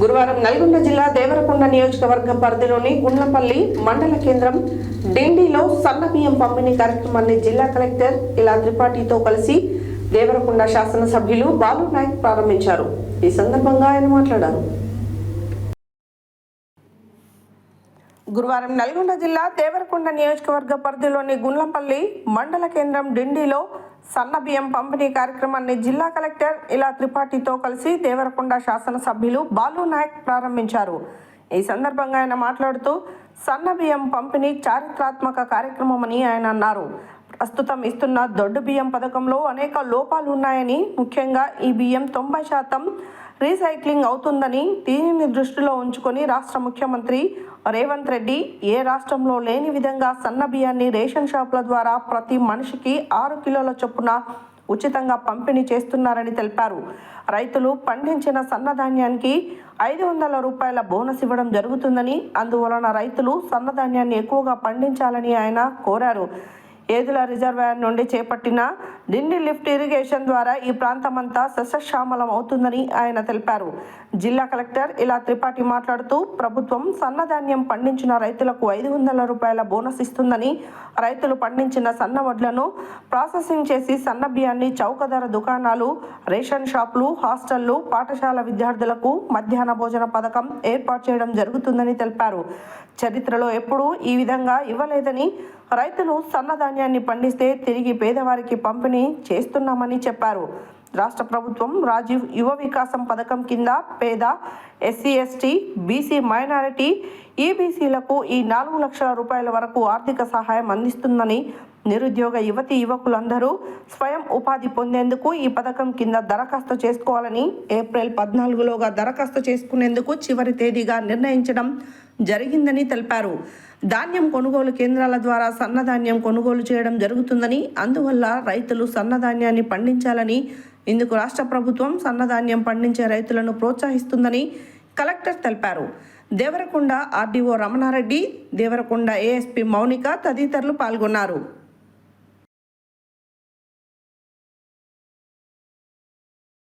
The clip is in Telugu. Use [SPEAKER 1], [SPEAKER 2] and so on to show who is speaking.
[SPEAKER 1] గురువారం నల్గొండ జిల్లా దేవరకొండ నియోజకవర్గ పరిధిలోని గుండ్లపల్లి మండల కేంద్రం డిండిలో సన్న బియ్యం పంపిణీ కార్యక్రమాన్ని జిల్లా కలెక్టర్ ఇలా త్రిపాఠితో కలిసి దేవరకొండ శాసనసభ్యులు బాలు నాయక్ ప్రారంభించారు. ఈ సందర్భంగా ఆయన మాట్లాడారు. గురువారం నల్గొండ జిల్లా దేవరకొండ నియోజకవర్గ పరిధిలోని గుండ్లపల్లి మండల కేంద్రం డిండిలో సన్న బియ్యం పంపిణీ కార్యక్రమాన్ని జిల్లా కలెక్టర్ ఇలా త్రిపాఠితో కలిసి దేవరకొండ శాసనసభ్యులు బాలు నాయక్ ప్రారంభించారు. ఈ సందర్భంగా ఆయన మాట్లాడుతూ సన్న బియ్యం పంపిణీ చారిత్రాత్మక కార్యక్రమమని ఆయన అన్నారు. ప్రస్తుతం ఇస్తున్న దొడ్డు బియ్యం పథకంలో అనేక లోపాలు ఉన్నాయని ముఖ్యంగా ఈ బియ్యం తొంభై శాతం రీసైక్లింగ్ అవుతుందని దీనిని దృష్టిలో ఉంచుకొని రాష్ట్ర ముఖ్యమంత్రి రేవంత్ రెడ్డి ఏ రాష్ట్రంలో లేని విధంగా సన్న బియ్యాన్ని రేషన్ షాపుల ద్వారా ప్రతి మనిషికి ఆరు కిలోల చొప్పున ఉచితంగా పంపిణీ చేస్తున్నారని తెలిపారు. రైతులు పండించిన సన్నధాన్యానికి ఐదు వందల రూపాయల బోనస్ ఇవ్వడం జరుగుతుందని అందువలన రైతులు సన్నధాన్యాన్ని ఎక్కువగా పండించాలని ఆయన కోరారు. ఏదుల రిజర్వాయర్ నుండి చేపట్టిన డిండి లిఫ్ట్ ఇరిగేషన్ ద్వారా ఈ ప్రాంతమంతా సస్యశ్యామలం అవుతుందని ఆయన తెలిపారు. జిల్లా కలెక్టర్ ఇలా త్రిపాఠి మాట్లాడుతూ ప్రభుత్వం సన్నధాన్యం పండించిన రైతులకు ఐదు వందల రూపాయల బోనస్ ఇస్తుందని రైతులు పండించిన సన్న వడ్లను ప్రాసెసింగ్ చేసి సన్న బియ్యాన్ని చౌక ధర దుకాణాలు రేషన్ షాపులు హాస్టళ్ళు పాఠశాల విద్యార్థులకు మధ్యాహ్న భోజన పథకం ఏర్పాటు చేయడం జరుగుతుందని తెలిపారు. చరిత్రలో ఎప్పుడూ ఈ విధంగా ఇవ్వలేదని రైతులు సన్నధాన్యాన్ని పండిస్తే తిరిగి పేదవారికి పంపిణీ చేస్తున్నామని చెప్పారు. రాష్ట్ర ప్రభుత్వం రాజీవ్ యువ వికాసం పథకం కింద పేద ఎస్సీ ఎస్టీ బీసీ మైనారిటీ ఈబీసీలకు ఈ నాలుగు లక్షల రూపాయల వరకు ఆర్థిక సహాయం అందిస్తుందని నిరుద్యోగ యువతి యువకులందరూ స్వయం ఉపాధి పొందేందుకు ఈ పథకం కింద దరఖాస్తు చేసుకోవాలని ఏప్రిల్ పద్నాలుగులోగా దరఖాస్తు చేసుకునేందుకు చివరి తేదీగా నిర్ణయించడం జరిగిందని తెలిపారు. ధాన్యం కొనుగోలు కేంద్రాల ద్వారా సన్నధాన్యం కొనుగోలు చేయడం జరుగుతుందని అందువల్ల రైతులు సన్నధాన్యాన్ని పండించాలని ఇందుకు రాష్ట్ర ప్రభుత్వం సన్నధాన్యం పండించే రైతులను ప్రోత్సహిస్తుందని కలెక్టర్ తెలిపారు. దేవరకొండ ఆర్డీఓ రమణారెడ్డి దేవరకొండ ఏఎస్పీ మౌనిక తదితరులు పాల్గొన్నారు.